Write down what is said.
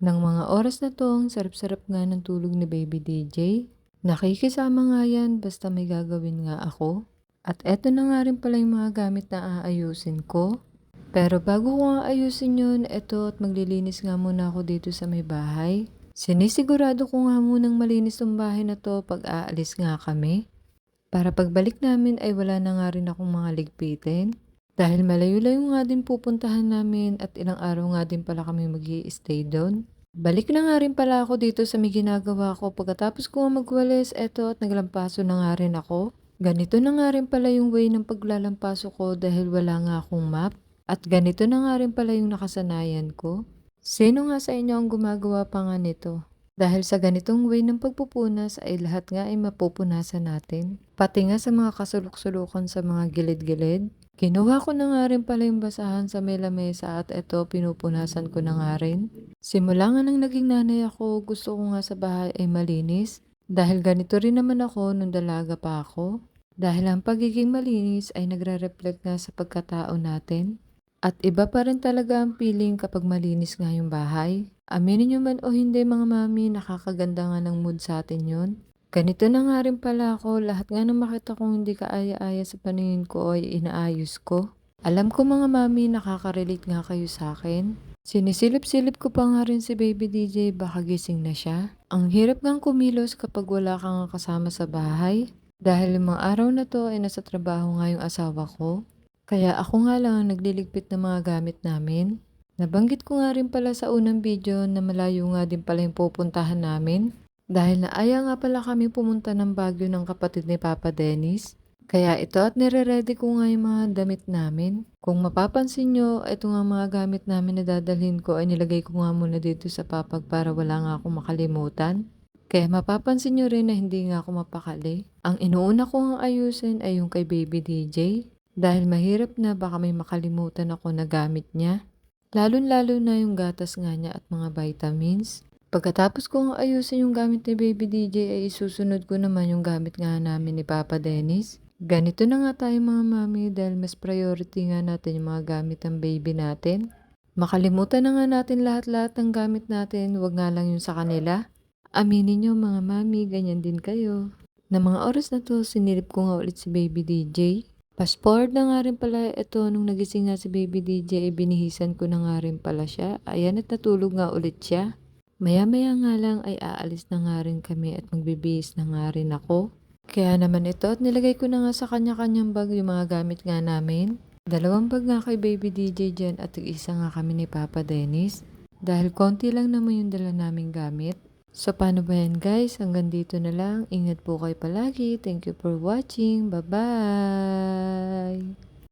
Nang mga oras na to, ang sarap-sarap nga ng tulog ni Baby DJ. Nakikisama nga yan basta may gagawin nga ako. At eto na nga rin pala yung mga gamit na aayusin ko. Pero bago ko nga ayusin yun, eto at maglilinis nga muna ako dito sa may bahay. Sinisigurado ko nga munang malinis tong bahay na to pag aalis nga kami. Para pagbalik namin ay wala na nga rin akong mga ligpitin. Dahil malayo-layo nga din pupuntahan namin at ilang araw nga din pala kami mag stay doon. Balik na nga rin pala ako dito sa may ginagawa ko pagkatapos ko magwalis eto at naglampaso na nga rin ako. Ganito na nga rin pala yung way ng paglalampaso ko dahil wala nga akong map. At ganito na nga rin pala yung nakasanayan ko. Sino nga sa inyo ang gumagawa pa nga nito? Dahil sa ganitong way ng pagpupunas ay lahat nga ay mapupunasan natin. Pati nga sa mga kasulok-sulukan sa mga gilid-gilid. Kinuha ko na nga rin pala yung basahan sa may lamesa at eto pinupunasan ko na nga rin. Simula nga nang naging nanay ako, gusto ko nga sa bahay ay malinis. Dahil ganito rin naman ako nung dalaga pa ako. Dahil ang pagiging malinis ay nagre-reflect nga sa pagkatao natin. At iba pa rin talaga ang feeling kapag malinis nga yung bahay. Aminin nyo man o hindi mga mami, nakakaganda nga ng mood sa atin yun. Ganito na nga rin pala ako, lahat nga nang makita kong hindi ka aya-aya sa paningin ko ay inaayos ko. Alam ko mga mami, nakaka-relate nga kayo sa akin. Sinisilip-silip ko pa nga rin si Baby DJ, baka gising na siya. Ang hirap ngang kumilos kapag wala kang kasama sa bahay. Dahil mga araw na to ay nasa trabaho nga yung asawa ko. Kaya ako nga lang ang nagliligpit ng mga gamit namin. Nabanggit ko nga rin pala sa unang video na malayo nga din pala yung pupuntahan namin. Dahil naaya nga pala kami pumunta ng Baguio ng kapatid ni Papa Dennis. Kaya ito at nire-ready ko nga yung mga damit namin. Kung mapapansin nyo, ito nga mga gamit namin na dadalhin ko ay nilagay ko nga muna dito sa papag para wala nga akong makalimutan. Kaya mapapansin nyo rin na hindi nga ako mapakali. Ang inuuna ko nga ayusin ay yung kay Baby DJ. Dahil mahirap na baka may makalimutan ako na gamit niya. Lalo-lalo na yung gatas nga niya at mga vitamins. Pagkatapos ko nga ayusin yung gamit ni Baby DJ ay isusunod ko naman yung gamit nga namin ni Papa Dennis. Ganito na nga tayo mga mami dahil mas priority nga natin yung mga gamit ng baby natin. Makalimutan na nga natin lahat-lahat ng gamit natin, wag nga lang yung sa kanila. Aminin nyo mga mami, ganyan din kayo. Na mga oras na to, sinilip ko nga ulit si Baby DJ. Forward na nga rin pala ito nung nagising nga si Baby DJ, eh, binihisan ko na nga rin pala siya. Ayan at natulog nga ulit siya. Maya-maya nga lang ay aalis na nga rin kami at magbibihis na nga rin ako. Kaya naman ito at nilagay ko na nga sa kanya-kanyang bag yung mga gamit nga namin. Dalawang bag nga kay Baby DJ dyan at isa nga kami ni Papa Dennis. Dahil konti lang naman yung dala naming gamit. So paano ba yan guys? Hanggang dito na lang. Ingat po kayo palagi. Thank you for watching. Bye-bye!